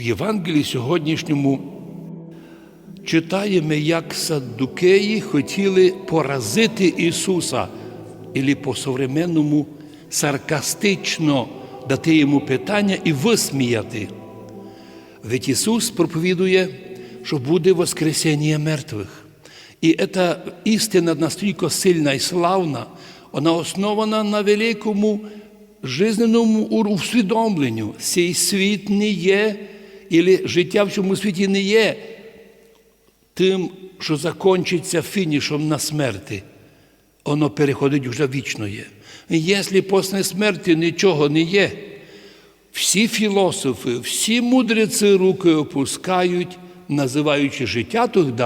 В Євангелії сьогоднішньому читаємо, як саддукеї хотіли поразити Ісуса, і по-современному саркастично дати йому питання і висміяти. Ведь Ісус проповідує, що буде Воскресіння мертвих. І ця істина настільки сильна і славна, вона основана на великому жизненному усвідомленню. Цей світ не є, і життя в цьому світі не є тим, що закінчиться фінішом на смерті. Воно переходить вже вічно. Якщо після смерті нічого не є, всі філософи, всі мудреці руки опускають, називаючи життя тоді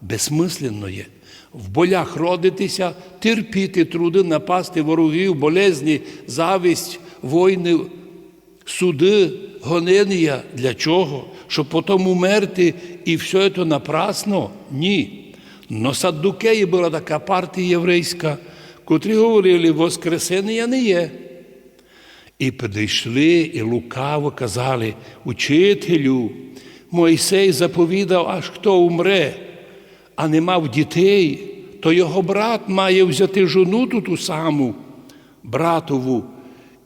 безсмисленне. В болях родитися, терпіти труди, напасти ворогів, болезні, завість, війни, суди, гонення. Для чого? Щоб потім умерти і все це напрасно? Ні. Но Саддукеї була така партія єврейська, котрі говорили, Воскресення не є. І підійшли, і лукаво казали, учителю, Мойсей заповідав, аж хто умре, а не мав дітей, то його брат має взяти жону ту саму, братову,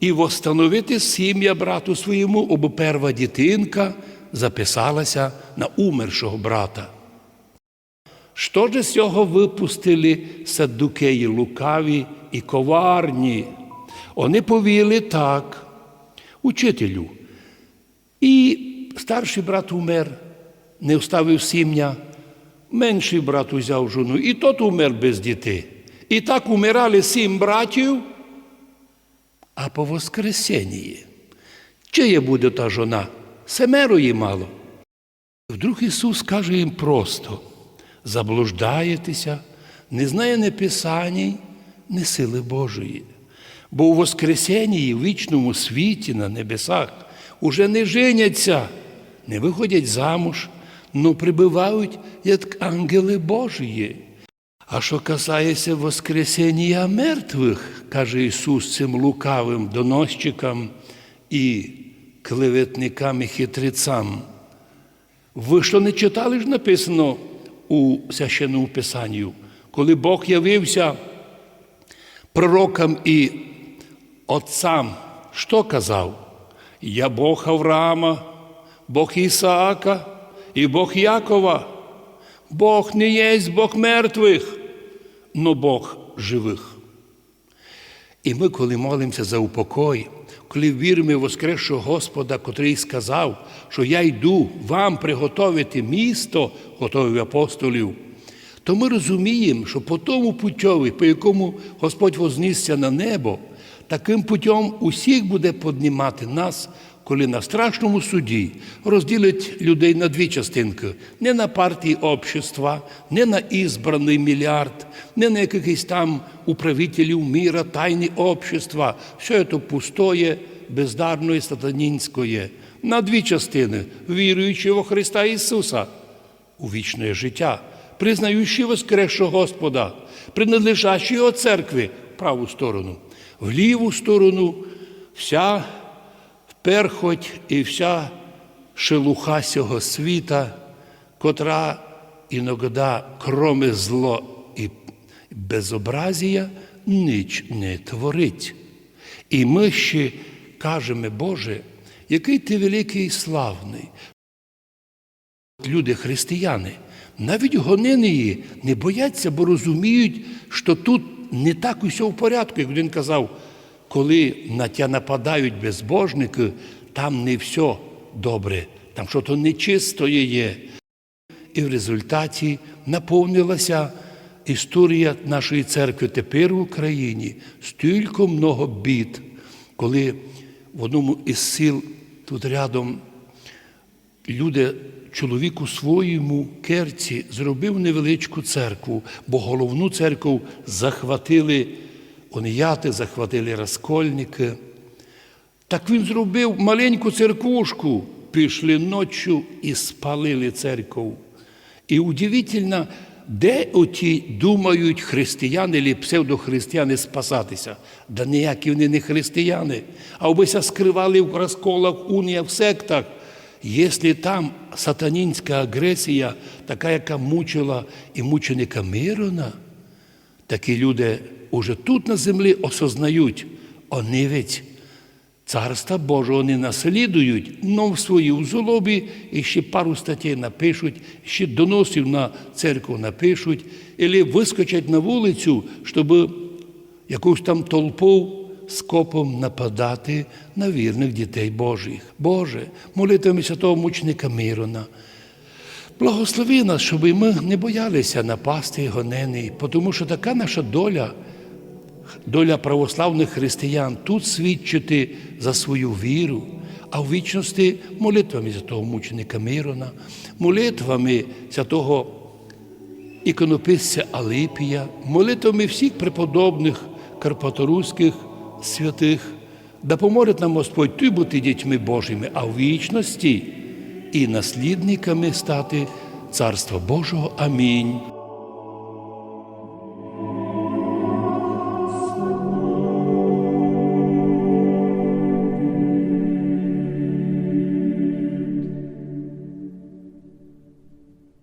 і восстановити сім'я брату своєму, або перва дитинка записалася на умершого брата. Що ж з цього випустили саддукеї лукаві і коварні? Вони повіли так, учителю. І старший брат умер, не вставив сім'я, менший брат узяв жону, і тот умер без дітей. І так умирали сім братів, а по Воскресенні. Чия буде та жона? Семерої мало. Вдруг Ісус каже їм просто: заблуждаєтеся, не знає не Писаній, не сили Божої. Бо у Воскресенні, в вічному світі на небесах уже не женяться, не виходять замуж, но прибувають як ангели Божії. А що касається Воскресення мертвих, каже Ісус цим лукавим доносчикам і клеветникам і хитрецам, ви що не читали ж написано у священному Писанні, коли Бог явився пророкам і отцам, що казав? Я Бог Авраама, Бог Ісаака і Бог Якова. Бог не є Бог мертвих, но Бог живих. І ми, коли молимося за упокой, коли віримо в Воскресшого Господа, котрий сказав, що я йду вам приготовити місто, готовив апостолів, то ми розуміємо, що по тому путьові, по якому Господь вознісся на небо, таким путем усіх буде піднімати нас, коли на страшному суді розділить людей на дві частинки: не на партії общества, не на ізбраний мільярд, не на якихось там управителів міра, тайні общества. Все це пустое, бездарне, сатанінське. На дві частини, віруючи во Христа Ісуса у вічне життя, признаючи воскресшого Господа, принадлежащі Його церкві в праву сторону, в ліву сторону вся перхоть і вся шелуха сього світа, котра іногда, кроме зло і безобразія, ніч не творить. І ми ще кажемо, Боже, який ти великий і славний. Люди християни, навіть гонини не бояться, бо розуміють, що тут не так усе в порядку, як він казав, коли на тя нападають безбожники, там не все добре, там щось нечисто є. І в результаті наповнилася історія нашої церкви тепер в Україні стільки много бід, коли в одному із сіл тут рядом люди, чоловіку своєму керці зробив невеличку церкву, бо головну церкву захватили оніяти, захватили розкольники. Так він зробив маленьку церквушку, пішли ночі і спалили церкву. І удивительно, де оті думають християни чи псевдохристияни спасатися? Да ніякі вони не християни, а обися скривали в розколах, уніях, в сектах. Якщо там сатанінська агресія, така, яка мучила і мученика Мирона, такі люди уже тут на землі осознають, вони ведь Царства Божого не наслідують, но в своїй злобі і ще пару статей напишуть, ще доносів на церкву напишуть, або вискочать на вулицю, щоб якусь там толпу скопом нападати на вірних дітей Божих. Боже, молитвами святого мученика Мирона. Благослови нас, щоб ми не боялися напасти і гонений, тому що така наша доля, доля православних християн тут свідчити за свою віру, а в вічності молитвами святого мученика Мирона, молитвами святого іконописця Алипія, молитвами всіх преподобних карпаторуських святих, да поможе нам Господь ти бути дітьми Божими, а в вічності і наслідниками стати Царства Божого. Амінь.